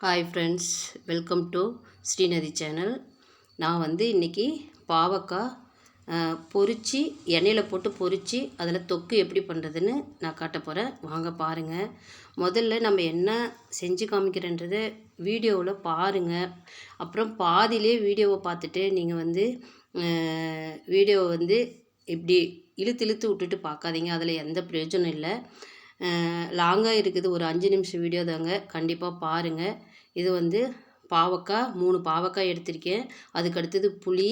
Hi friends welcome to Srinathi channel நான் வந்து இன்றைக்கி பாவக்காய் பொரித்து எண்ணெயில் போட்டு பொரித்து அதில் தொக்கு எப்படி பண்ணுறதுன்னு நான் காட்ட போகிறேன் வாங்க பாருங்கள் முதல்ல நம்ம என்ன செஞ்சு காமிக்கிறேன்றதை வீடியோவில் பாருங்கள் அப்புறம் பாதியிலே வீடியோவை பார்த்துட்டு நீங்கள் வந்து வீடியோவை வந்து இப்படி இழுத்து இழுத்து விட்டுட்டு பார்க்காதீங்க. அதில் எந்த பிரயோஜனம் இல்லை. லாங்காக இருக்குது. ஒரு அஞ்சு நிமிஷம் வீடியோ தாங்க. கண்டிப்பாக பாருங்கள் இது வந்து பாவக்காய் மூணு பாவக்காய் எடுத்திருக்கேன். அதுக்கு அடுத்தது புளி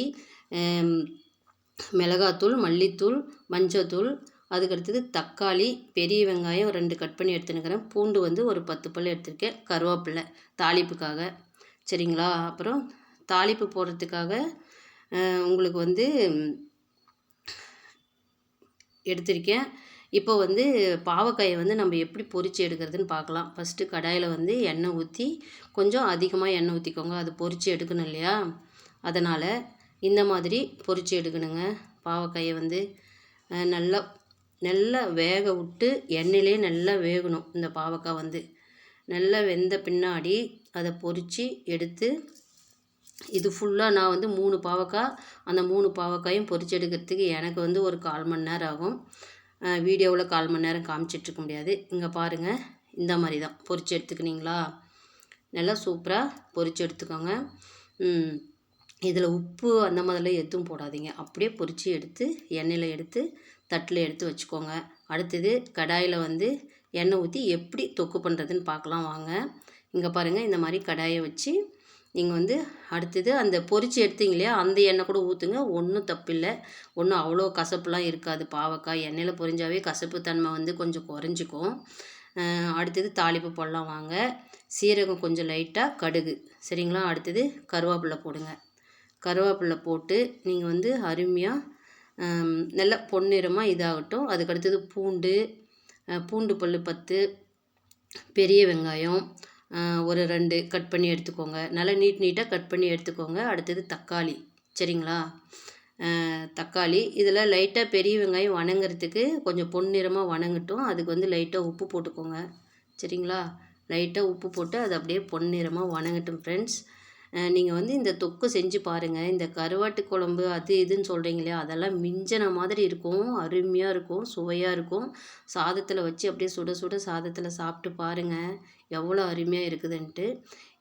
மிளகாத்தூள் மல்லித்தூள் மஞ்சத்தூள். அதுக்கடுத்தது தக்காளி பெரிய வெங்காயம் ரெண்டு கட் பண்ணி எடுத்துனுக்கிறேன் பூண்டு வந்து ஒரு பத்து பல் எடுத்திருக்கேன். கருவேப்பிலை தாளிப்புக்காக. சரிங்களா? அப்புறம் தாளிப்பு போடுறதுக்காக உங்களுக்கு வந்து எடுத்திருக்கேன். இப்போ வந்து பாவக்காயை வந்து நம்ம எப்படி பொரித்து எடுக்கிறதுன்னு பார்க்கலாம். ஃபஸ்ட்டு கடாயில் வந்து எண்ணெய் ஊற்றி கொஞ்சம் அதிகமாக எண்ணெய் ஊற்றிக்கோங்க அது பொரித்து எடுக்கணும் இல்லையா? அதனால் இந்த மாதிரி பொரித்து எடுக்கணுங்க. பாவக்காயை வந்து நல்லா நல்லா வேக விட்டு எண்ணெயிலே நல்லா வேகணும் இந்த பாவக்காய் வந்து. நல்லா வெந்த பின்னாடி அதை பொரித்து எடுத்து இது ஃபுல்லாக நான் வந்து மூணு பாவக்காய் அந்த மூணு பாவக்காயும் பொரிச்சு எடுக்கிறதுக்கு எனக்கு வந்து ஒரு கால் மணி நேரம் ஆகும். வீடியோவில் கால் மணி நேரம் காமிச்சிட்ருக்க முடியாது. இங்கே பாருங்கள் இந்த மாதிரி தான் பொரித்து எடுத்துக்கினீங்களா? நல்லா சூப்பராக பொரித்து எடுத்துக்கோங்க. இதில் உப்பு அந்த மாதிரிலாம் எதுவும் போடாதீங்க. அப்படியே பொரித்து எடுத்து எண்ணெயில் எடுத்து தட்டில் எடுத்து வச்சுக்கோங்க. அடுத்தது கடாயில் வந்து எண்ணெய் ஊற்றி எப்படி தொக்கு பண்ணுறதுன்னு பார்க்கலாம் வாங்க. இங்கே பாருங்கள் இந்த மாதிரி கடாயை வச்சு நீங்கள் வந்து அடுத்தது அந்த பொரித்து எடுத்தீங்க இல்லையா அந்த எண்ணெய் கூட ஊற்றுங்க ஒன்றும் தப்பில்லை. ஒன்றும் அவ்வளோ கசப்புலாம் இருக்காது. பாவக்காய் எண்ணெயில் பொரிஞ்சாவே கசப்பு தன்மை வந்து கொஞ்சம் குறைஞ்சிக்கும். அடுத்தது தாளிப்பு போடலாம் வாங்க. சீரகம் கொஞ்சம் லைட்டாக கடுகு. சரிங்களா? அடுத்தது கருவேப்பிலை போடுங்க. கருவேப்பிலை போட்டு நீங்கள் வந்து அருமையாக நல்லா பொன்னிறமாக இதாகட்டும். அதுக்கடுத்தது பூண்டு பூண்டு பல் பத்து பெரிய வெங்காயம் ஒரு ரெண்டு கட் பண்ணி எடுத்துக்கோங்க. நல்லா நீட் நீட்டாக கட் பண்ணி எடுத்துக்கோங்க. அடுத்தது தக்காளி. சரிங்களா? தக்காளி. இதில் லைட்டாக பெரிய வெங்காயம் வணங்குறதுக்கு கொஞ்சம் பொன்னிறமாக வணங்கட்டும். அதுக்கு வந்து லைட்டாக உப்பு போட்டுக்கோங்க. சரிங்களா? லைட்டாக உப்பு போட்டு அது அப்படியே பொன்னிறமாக வணங்கட்டும் ஃப்ரெண்ட்ஸ் நீங்கள் வந்து இந்த தொக்கு செஞ்சு பாருங்கள் இந்த கருவாட்டு குழம்பு அது இதுன்னு சொல்கிறீங்களே அதெல்லாம் மிஞ்சின மாதிரி இருக்கும். அருமையாக இருக்கும். சுவையாக இருக்கும். சாதத்தில் வச்சு அப்படியே சுட சுட சாதத்தில் சாப்பிட்டு பாருங்கள் எவ்வளோ அருமையாக இருக்குதுன்ட்டு.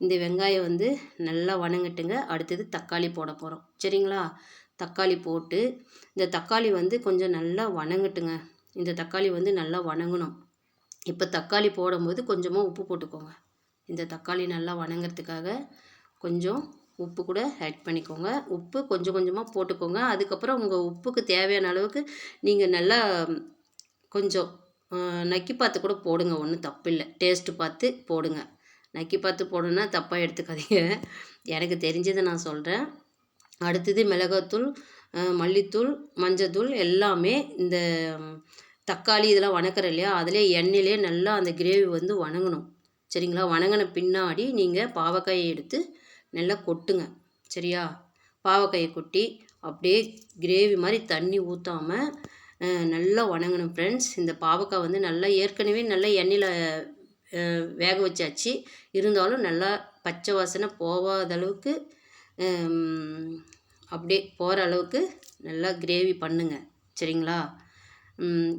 இந்த வெங்காயம் வந்து நல்லா வணங்கட்டுங்க. அடுத்தது தக்காளி போட போகிறோம் சரிங்களா? தக்காளி போட்டு இந்த தக்காளி வந்து கொஞ்சம் நல்லா வணங்கட்டுங்க. இந்த தக்காளி வந்து நல்லா வணங்கணும். இப்போ தக்காளி போடும்போது கொஞ்சமாக உப்பு போட்டுக்கோங்க. இந்த தக்காளி நல்லா வணங்குறதுக்காக கொஞ்சம் உப்பு கூட ஆட் பண்ணிக்கோங்க. உப்பு கொஞ்சம் கொஞ்சமாக போட்டுக்கோங்க. அதுக்கப்புறம் உங்கள் உப்புக்கு தேவையான அளவுக்கு நீங்கள் நல்லா கொஞ்சம் நக்கி பார்த்து கூட போடுங்க. ஒன்றும் தப்பு இல்லை டேஸ்ட்டு பார்த்து போடுங்க. நக்கி பார்த்து போடணுன்னா தப்பாக எடுத்துக்காதீங்க. எனக்கு தெரிஞ்சதை நான் சொல்கிறேன் அடுத்தது மிளகாத்தூள் மல்லித்தூள் மஞ்சத்தூள் எல்லாமே இந்த தக்காளி இதெல்லாம் வணக்கிறோம் இல்லையா? அதிலே எண்ணெயிலே நல்லா அந்த கிரேவி வந்து வணங்கணும். சரிங்களா? வணங்கின பின்னாடி நீங்கள் பாவக்காயை எடுத்து நல்லா கொட்டுங்க. சரியா? பாவக்காயை கொட்டி அப்படியே கிரேவி மாதிரி தண்ணி ஊற்றாமல் நல்லா வணங்கணும் ஃப்ரெண்ட்ஸ் இந்த பாவக்காய் வந்து நல்லா ஏற்கனவே நல்லா எண்ணெயில் வேக வச்சாச்சு. இருந்தாலும் நல்லா பச்சை வாசனை போகாத அளவுக்கு அப்படியே போகிற அளவுக்கு நல்லா கிரேவி பண்ணுங்க. சரிங்களா?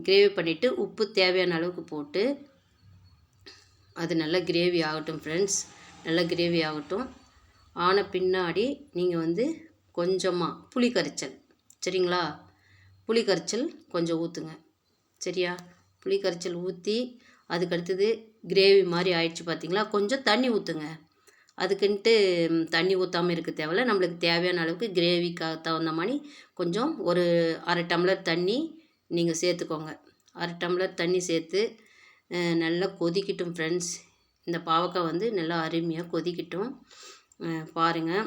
கிரேவி பண்ணிவிட்டு உப்பு தேவையான அளவுக்கு போட்டு அது நல்லா கிரேவி ஆகட்டும் ஃப்ரெண்ட்ஸ் நல்லா கிரேவி ஆகட்டும். ஆன பின்னாடி நீங்கள் வந்து கொஞ்சமாக புளி கரைச்சல். சரிங்களா? புளி கரைச்சல் கொஞ்சம் ஊற்றுங்க சரியா? புளி கரைச்சல் ஊற்றி அதுக்கு அடுத்தது கிரேவி மாதிரி ஆயிடுச்சு பார்த்தீங்களா கொஞ்சம் தண்ணி ஊற்றுங்க அதுக்குன்ட்டு தண்ணி ஊற்றாமல் இருக்க தேவையில்ல. நம்மளுக்கு தேவையான அளவுக்கு கிரேவிக்காக தகுந்த மாதிரி கொஞ்சம் ஒரு அரை டம்ளர் தண்ணி நீங்கள் சேர்த்துக்கோங்க. அரை டம்ளர் தண்ணி சேர்த்து நல்லா கொதிக்கட்டும் ஃப்ரெண்ட்ஸ் இந்த பாவக்காய் வந்து நல்லா அருமையாக கொதிக்கட்டும். பாருங்கள்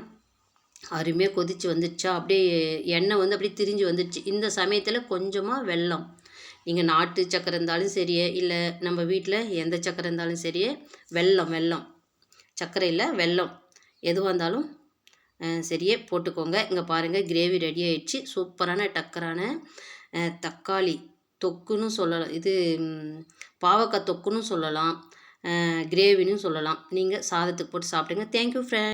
அருமையாக கொதித்து வந்துடுச்சா அப்படியே எண்ணெய் வந்து அப்படியே திரிஞ்சு வந்துடுச்சு இந்த சமயத்தில் கொஞ்சமாக வெல்லம். நீங்கள் நாட்டு சக்கரை இருந்தாலும் சரியே இல்லை நம்ம வீட்டில் எந்த சக்கரை இருந்தாலும் சரியே வெல்லம் வெல்லம். சக்கரை இல்லை வெல்லம். எதுவாக இருந்தாலும் சரியே போட்டுக்கோங்க. இங்கே பாருங்கள் கிரேவி ரெடி ஆயிடுச்சு. சூப்பரான டக்கரான தக்காளி தொக்குன்னு சொல்லலாம். இது பாவக்காய் தொக்குன்னு சொல்லலாம். கிரேவின்னு சொல்லலாம். நீங்கள் சாதத்துக்கு போட்டு சாப்பிடுங்க. Thank you friend